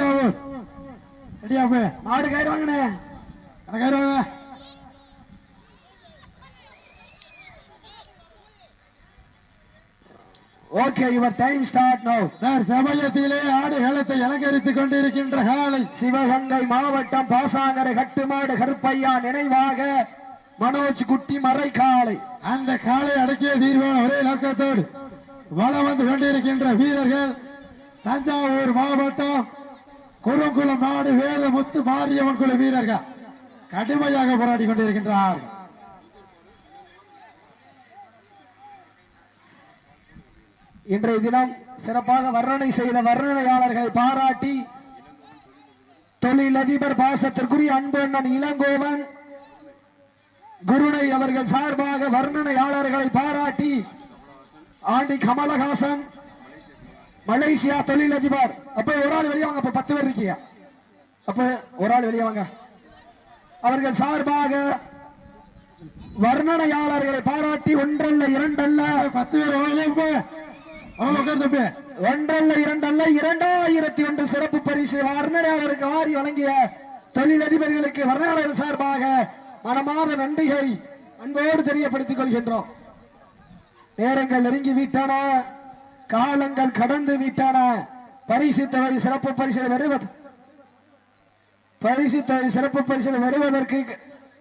தஞ்சாவூர் ரெடியா போய் மாடு கயிறு வாங்கினே எனக்கு வாங்க. Okay your time start no நான் சமயத்திலே ஆடு களத்தை அலங்கரித்துக் கொண்டிருக்கின்ற காலை சிவகங்கை மாவட்டம் பாசாங்கரை கட்டுமாடு கருப்பையா நினைவாக மனோஜ் குட்டி மறைக்காலை அந்த காலை அடக்கிய தீர்வான ஒரே நோக்கத்தோடு வளம் வந்து கொண்டிருக்கின்ற வீரர்கள் தஞ்சாவூர் மாவட்டம் குறுங்குளம் நாடு வேத முத்து மாரியம்மன் குழு வீரர்கள் கடுமையாக போராடி கொண்டிருக்கின்றார் இன்றைய தினம் சிறப்பாக வர்ணனை செய்த வர்ணனையாளர்களை பாராட்டி தொழிலதிபர் பாசத்திற்குரிய அன்பண்ணன் இளங்கோவன் குருணை அவர்கள் சார்பாக வர்ணனையாளர்களை பாராட்டி ஆண்டி கமலஹாசன் மலேசியா தொழிலதிபர் அப்ப ஒரு ஆள் வெளியே வாங்க அப்ப பத்து பேர் இருக்கீங்க. அப்ப ஒரு ஆள் வெளியே வாங்க. அவர்கள் சார்பாக வர்ணனையாளர்களை பாராட்டி ஒன்றல்ல இரண்டல்ல. பத்து பேர் ஒன்றல்ல இரண்டல்ல இரண்டாயிரத்தி ஒன்று சிறப்பு பரிசு வர்ணனையாளருக்கு வாரி வழங்கிய தொழிலதிபர்களுக்கு வர்ணனையாளர் சார்பாக மனமார்ந்த நன்றிகளை அன்போடு தெரியப்படுத்திக் கொள்கின்றோம். நேரங்கள் நெருங்கி விட்டன. காலங்கள் கடந்து விட்டன. பரிசு தொகை சிறப்பு பரிசில் வருவது. பரிசு தொகை சிறப்பு பரிசில் வருவதற்கு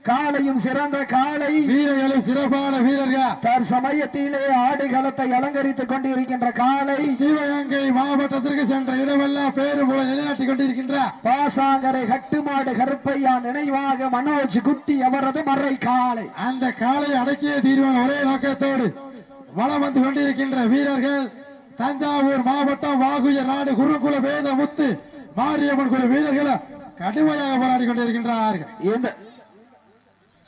காலையும் சிறந்த காலை. வீரர்களும் சிறப்பான வீரர்கள். தற்சமயத்திலே ஆடுகளத்தை அலங்கரித்துக் கொண்டிருக்கின்ற காலை. சிவகங்கை மாவட்டத்திற்கு சென்ற இடமெல்லாம் பேரு போல நிலைநாட்டிக் கொண்டிருக்கின்ற. பாசாங்கரை கட்டுமாடு கருப்பையா நினைவாக மனோஜ் குட்டி அவரது மறை காலை. அந்த காலை அடக்கிய தீர்வான ஒரே நோக்கத்தோடு வளம் வந்து கொண்டிருக்கின்ற வீரர்கள். தஞ்சாவூர் மாவட்டம் வாகுயர் நாடு குருகுல வேத முத்து மாரியம்மன் குழு வீரர்களை கடுமையாக போராடி கொண்டிருக்கின்றார்கள்.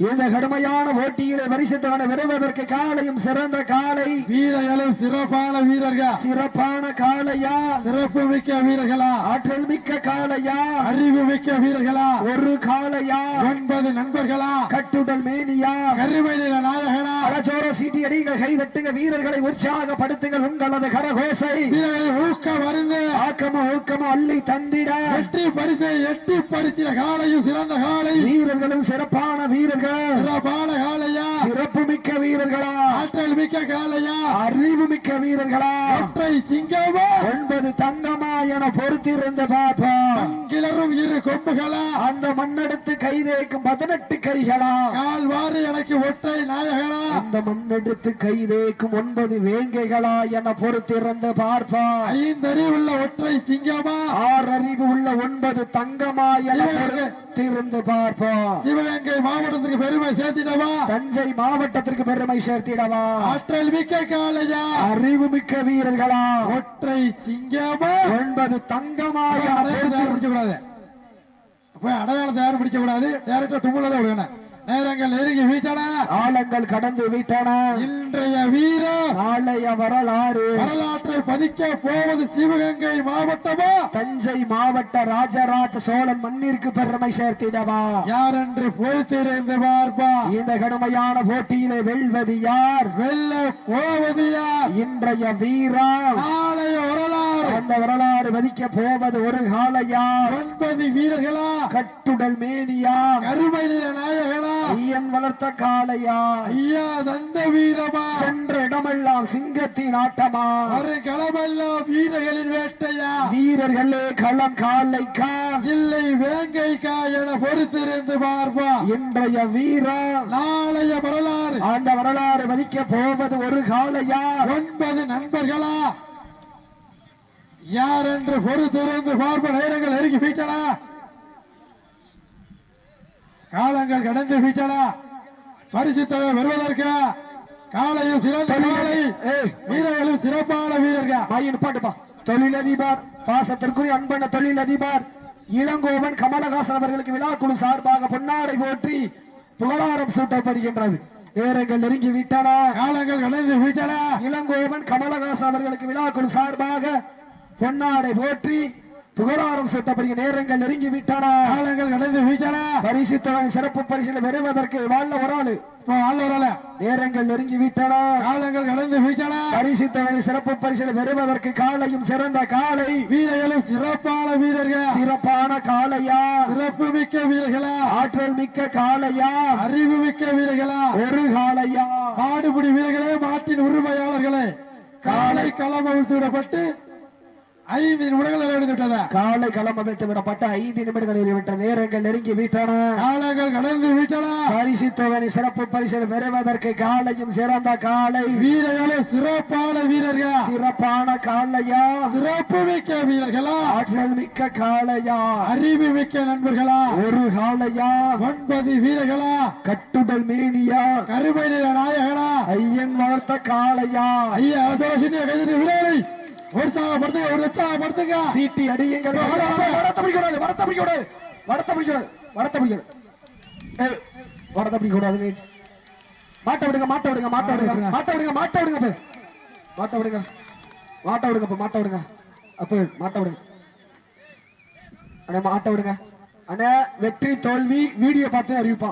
இந்த கடுமையான போட்டியிலே பரிசுத்தவனை பெறுவதற்கு காலையும் சிறந்த காலை. வீரர்களும் சிறப்பான வீரர்கள். சிறப்பான காலையா சிறப்பு மிக்க வீரர்களா? ஆற்றல் மிக்க காலையா அறிவு மிக்க வீரர்களா? ஒரு காலையா ஒன்பது நண்பர்களா? கட்டுடல் மேனியா? கருமை நிற நாயகனா? அலச்சோர சீட்டி அடிங்கள் கை தட்டுங்க வீரர்களை உற்சாகப்படுத்துங்கள் உங்களது கரகோசை. வீரர்களை ஊக்கம் அருந்து ஆக்கம ஊக்கம அள்ளி தந்திட. வெற்றி பரிசை எட்டி பறித்திட காலையும் சிறந்த காலை. வீரர்களும் சிறப்பான வீரர்கள். சிறப்பான காலையா? வீரர்களா? ஆற்றல் மிக்க காலையா அறிவு மிக்க வீரர்களா? ஒற்றை சிங்கமா? ஒன்பது தங்கமா என பொறுத்திருந்த பார்ப்போம் கிளறும் இரு கொம்புகளா? அந்த மண்ணெடுத்து கைதேக்கும் பதினெட்டு கைகளா? கால் வாரி எனக்கு ஒற்றை நாயகனா? அந்த மண்ணெடுத்து கைதேக்கும் ஒன்பது வேங்கைகளா என பொறுத்திருந்து பார்ப்போம் ஐந்தறிவுள்ள ஒற்றை சிங்கமா? ஆறு அறிவு உள்ள ஒன்பது தங்கமா என பொறுத்திருந்து பார்ப்போம். சிவகங்கை மாவட்டத்திற்கு பெருமை சேர்த்திடவா? தஞ்சை மாவட்டத்திற்கு பெருமை சேர்த்திடவா? ஆற்றல் மிக்க காலையா அறிவு மிக்க வீரர்களா? ஒற்றை சிங்கமா? ஒன்பது தங்கமாய அடையாளத்தை யாரும் பிடிக்க கூடாது போய் அடையாளத்தை யாரும் பிடிக்க கூடாது டேரக்டா தும்முலதான் விடுவேன் நேரங்கள் நெருங்கி வீட்டன காலங்கள் கடந்து விட்டன இன்றைய வீரர் நாளைய வரலாறு. வரலாற்றை பதிக்க போவது சிவகங்கை மாவட்டமா? தஞ்சை மாவட்ட ராஜராஜ சோழன் மண்ணிற்கு பெருமை சேர்த்திடவா? யார் என்று பொறுத்திருந்து பார்ப்பா. இந்த கடுமையான போட்டியிலே வெல்வது யார்? வெல்ல போவது யார்? இன்றைய வீரா. நாளைய வரலாறு அந்த வரலாறு வதிக்க போவது ஒரு காலையா? ஒன்பது வீரர்களா? கட்டுடல் மேனியா? கருமை நிற நாயகனா? ஐயன் வளர்த்த காளையா? ஐயா தந்த வீரமா? சென்ற இடமெல்லாம் சிங்கத்தின் ஆட்டமா? ஒரு களமெல்லாம் வீரர்களின் வேட்டையா? வீரர்களே களம் காலைக்கா இல்லை வேங்கைக்கா என பொறுத்திருந்து பார்ப்பா. இன்றைய வீரா? நாளைய வரலாறு. அந்த வரலாறு வதிக்க போவது ஒரு காலையா ஒன்பது நண்பர்களா? யார் என்று பொறுத்திருந்து பார்ப்ப நேரங்கள் நெருங்கி வீட்டனா காலங்கள் கடந்து வீட்டன பரிசு தொகை வருவதற்கு காலையும் சிறந்த ஏய், வீரர்களும் சிறப்பான வீரர்கள். மாயி நிப்பாட்டுப்பா தொழிலதிபர் பாசத்திற்குரிய அன்பன தொழிலதிபர் இளங்கோவன் கமலஹாசன் அவர்களுக்கு விழாக்குழு சார்பாக பொன்னாடை போற்றி புகழாரம் சூட்டப்படுகின்றது. நேரங்கள் நெருங்கி விட்டன காலங்கள் கடந்து வீட்டன இளங்கோவன் கமலஹாசன் அவர்களுக்கு விழாக்குழு சார்பாக பொன்னாடை போற்றி புகழாரம் சட்டப்படி நேரங்கள் நெருங்கி விட்டன காலங்கள் கடந்து வீட்டன. பரிசு தொகை சிறப்பு பரிசில் பெறுவதற்கு வாழ்ல ஒரு ஆளு. ஆள். வரல நேரங்கள் நெருங்கி விட்டன காலங்கள் கடந்து வீட்டன. பரிசு தொகை சிறப்பு பரிசில் பெறுவதற்கு காலையும் சிறந்த காலை. வீரர்களும் சிறப்பான வீரர்கள். சிறப்பான காளையா? சிறப்பு மிக்க வீரர்களா? ஆற்றல் மிக்க காளையா? அறிவு மிக்க வீரர்களா? ஒரு காளையா? மாடுபிடி வீரர்களே மாட்டின் உரிமையாளர்களே. காலை களம் அவிழ்த்து விடப்பட்டு ஐந்து நிமிடங்கள் நிறைவடைந்து விட்டதா காலை களம் அமைத்து விடப்பட்ட ஐந்து நிமிடங்களில் விட்ட நேரங்கள் நெருங்கி விட்டன. காலங்கள் கடந்து விட்டன. பரிசு தொகை சிறப்பு பரிசில் பெறுவதற்கு காலையும் சிறந்த காலை வீரர்களும் சிறப்பான வீரர்கள். சிறப்பான காளையா? சிறப்பு மிக்க வீரர்களா. ஆற்றல் மிக்க காளையா? அறிவு மிக்க நண்பர்களா. ஒரு காளையா? ஒன்பது வீரர்களா. கட்டுடல் மேனியா? கருமை நாயகனா. ஐயன் வளர்த்த காளையா? ஐயா அவசர வீரர்களை உற்சாகப்படுத்துங்க ஒரு உற்சாகப்படுத்துங்க சீட்டி அடியுங்கள். வடத்த வடத்த பிடிக்கூடாது வடத்த பிடிக்கூடாது வடத்த பிடிக்கூடாது ஏய், வடத்த பிடிக்கூடாது நீ. மாட்ட விடுங்க மாட்ட விடுங்க மாட்ட விடுங்க. மாட்ட விடுங்க மாட்ட விடுங்க அப்ப. மாட்ட விடுங்க. மாட்ட விடுங்க அப்ப மாட்ட விடுங்க. அப்ப மாட்ட விடுங்க. அண்ணே மாட்ட விடுங்க. அண்ணே வெற்றி தோல்வி வீடியோ பார்த்து அறிவிப்பான்.